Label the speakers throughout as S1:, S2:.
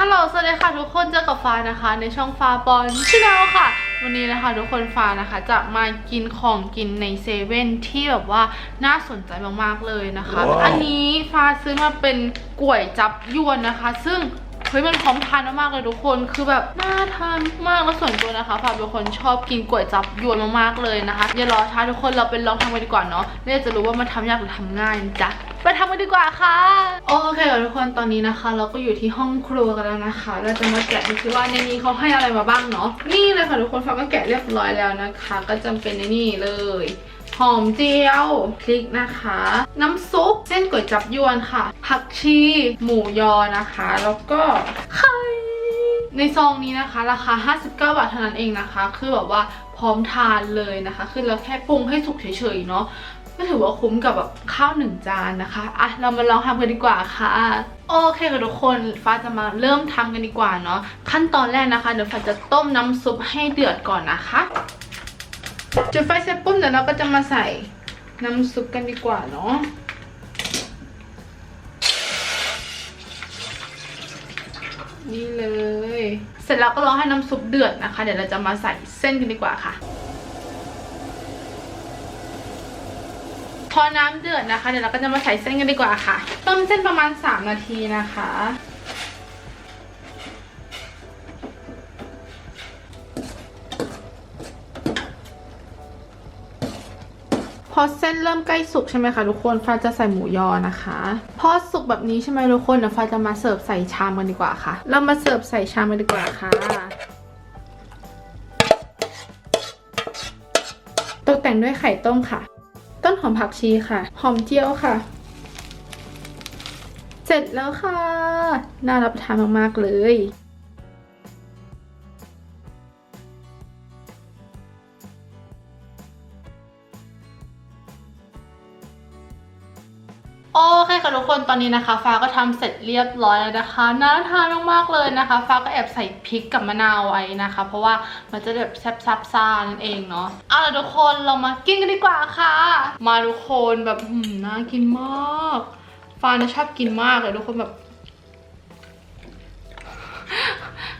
S1: ฮัลโหลสวัสดีค่ะทุกคนเจอกับฟ้านะคะ ในช่องฟ้าบอลชแนลค่ะ วันนี้นะคะ ทุกคนฟ้านะคะจะมากินของกินในเซเว่นที่แบบว่าน่าสนใจมากๆเลยนะคะ
S2: ว้าว
S1: อันนี้ฟ้าซื้อมาเป็นก๋วยจับยวนนะคะ ซึ่ง เฮ้ยมันพร้อมทานมากๆเลยทุกคน คือแบบน่าทานมากแล้วส่วนตัวนะคะฟ้าเป็นคนชอบกินก๋วยจับยวนมากๆเลยนะคะอย่ารอช้าทุกคนเราไปลองทำกันดีกว่าเนาะเนี่ยจะรู้ว่ามันทำยากหรือทำง่ายจ๊ะไปทำกันดีกว่าค่ะ โอเคทุกคนตอนนี้นะคะ เราก็อยู่ที่ห้องครัวกันแล้วนะคะ เราจะมาแกะดูซิว่าในนี้เขาให้อะไรมาบ้างเนาะนี่เลยค่ะทุกคนฟ้าก็แกะเรียบร้อยแล้วนะคะ ก็จำเป็นในนี่เลย หอมเจียวพริกนะคะ น้ำซุปเส้นก๋วยจับยวนค่ะ ผักชี หมูยอนะคะ แล้วก็ไข่ในซองนี้นะคะ ราคา 59 บาทเท่านั้นเองนะคะ คือแบบว่าพร้อมทานเลยนะคะ คือเราแค่ปรุงให้สุกเฉยๆเนาะก็ถือว่าคุ้มกับแบบข้าวหนึ่งจานนะคะ อะ เรามาลองทำกันดีกว่าค่ะ โอเคค่ะทุกคน ฟ้าจะมาเริ่มทำกันดีกว่าเนาะ ขั้นตอนแรกนะคะ เดี๋ยวฟ้าจะต้มน้ำซุปให้เดือดก่อนนะคะ จุดไฟเสร็จปุ๊บเดี๋ยวเราก็จะมาใส่น้ำซุปกันดีกว่าเนาะนี่เลย เสร็จแล้วก็รอให้น้ำซุปเดือดนะคะ เดี๋ยวเราจะมาใส่เส้นกันดีกว่าค่ะ พอน้ำเดือดนะคะ เดี๋ยวเราก็จะมาใส่เส้นกันดีกว่าค่ะ ต้มเส้นประมาณ 3 นาทีนะคะ พอเส้นเริ่มใกล้สุกใช่ไหมคะทุกคนฟ้าจะใส่หมูยอนะคะ พอสุกแบบนี้ใช่ไหมทุกคนเดี๋ยวฟ้าจะมาเสิร์ฟใส่ชามกันดีกว่าค่ะ เรามาเสิร์ฟใส่ชามกันดีกว่าค่ะตกแต่งด้วยไข่ต้มค่ะ ต้นหอมผักชีค่ะ หอมเจียวค่ะ เสร็จแล้วค่ะ น่ารับประทานมากๆเลย โอเคค่ะทุกคนตอนนี้นะคะ ฟ้าก็ทำเสร็จเรียบร้อยแล้วนะคะน่าทานมากๆเลยนะคะ ฟ้าก็แอบใส่พริกกับมะนาวไว้นะคะ เพราะว่ามันจะแบบแซ่บซับซ่านั่นเองเนาะเอาล่ะทุกคนเรามากินกันดีกว่าค่ะ มาทุกคนแบบน่ากินมาก ฟ้านะชอบกินมากเลยทุกคนแบบ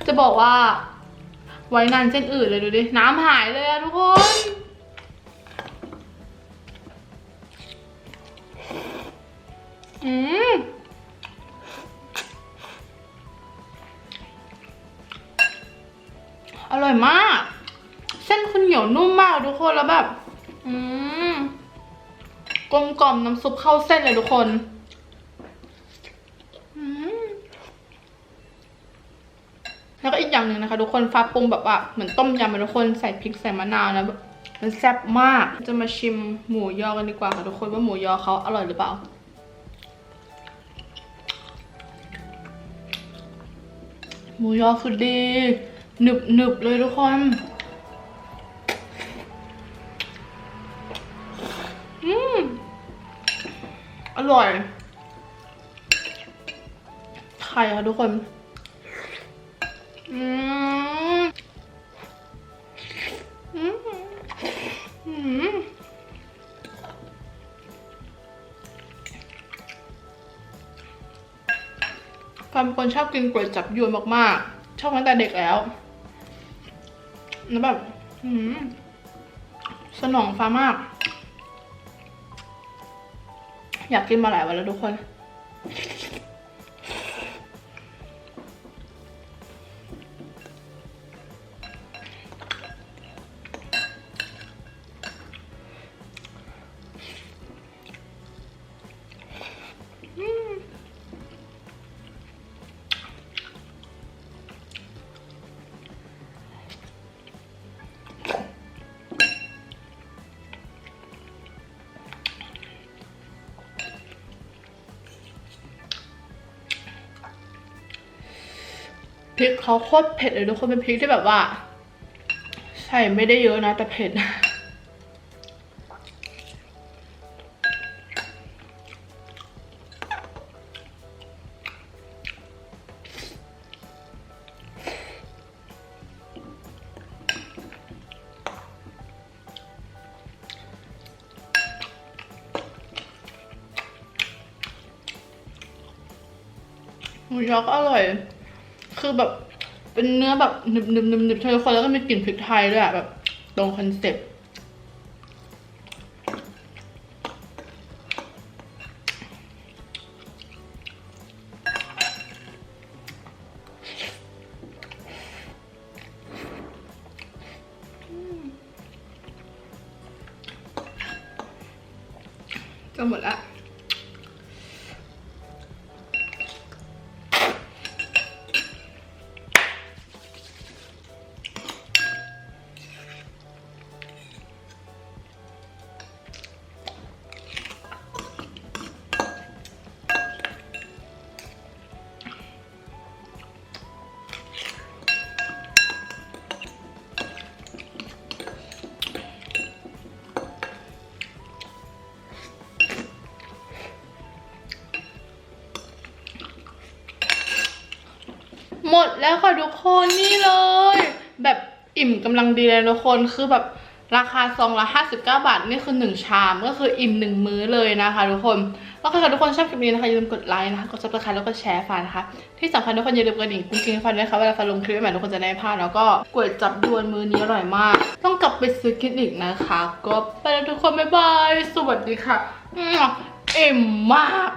S1: จะบอกว่า ไว้นานเส้นอื่นเลยดูดิน้ำหายเลยอะทุกคน อืมอร่อยมาก เส้นคุณเหนียวนุ่มมากทุกคนแล้วแบบ อืมกลมกล่อมน้ำซุปเข้าเส้นเลยทุกคนแล้วก็อีกอย่างหนึ่งนะคะ ทุกคนฟ้าปรุงแบบว่าเหมือนต้มยำทุกคนใส่พริกใส่มะนาวนะมันแซ่บมาก จะมาชิมหมูยอกันดีกว่าค่ะทุกคนว่าหมูยอเขาอร่อยหรือเปล่า หมูยอคือดีหนึบหนึบเลยทุกคนอืมอร่อย ไข่ค่ะทุกคน อืม อืม อืม ควาเป็นคนชอบกินก๋วยจับยวนมากๆ ชอบตั้งแต่เด็กแล้วแล้วแบบสนองฟ้ามาก อยากกินมาหลายวันแล้วทุกคน พริกเขาโคตรเผ็ดเลยทุกคนเป็นพริกที่แบบว่า ใส่ไม่ได้เยอะนะ แต่เผ็ดหมูยอกอร่อย คือแบบเป็นเนื้อแบบหนึบหนึบหนึบหนึบทุกคนแล้วก็มีกลิ่นพริกไทยด้วยแบบ ตรงคอนเซ็ปต์จะหมดละ แล้วค่ะทุกคนนี่เลย แบบอิ่มกำลังดีเลยทุกคนคือแบบราคาซองละ59 บาท นี่คือ 1 ชามก็คืออิ่ม 1 มื้อเลยนะคะทุกคนแล้วก็ถ้าทุกคนชอบคลิปนี้นะคะอย่าลืมกดไลค์นะคะกดซับสไครต์แล้วก็แชร์ฟันนะคะ ที่สำคัญทุกคนอย่าลืมกระดิ่งกุ้งกิ้งฟันด้วยค่ะเวลาฟันลงคลิปใหม่ทุกคนจะได้พลาดแล้วก็ก๋วยจับยวนมื้อนี้อร่อยมาก ต้องกลับไปซื้อกินอีกนะคะ ก็ไปแล้วทุกคนบ๊ายบายสวัสดีค่ะอิ่มมาก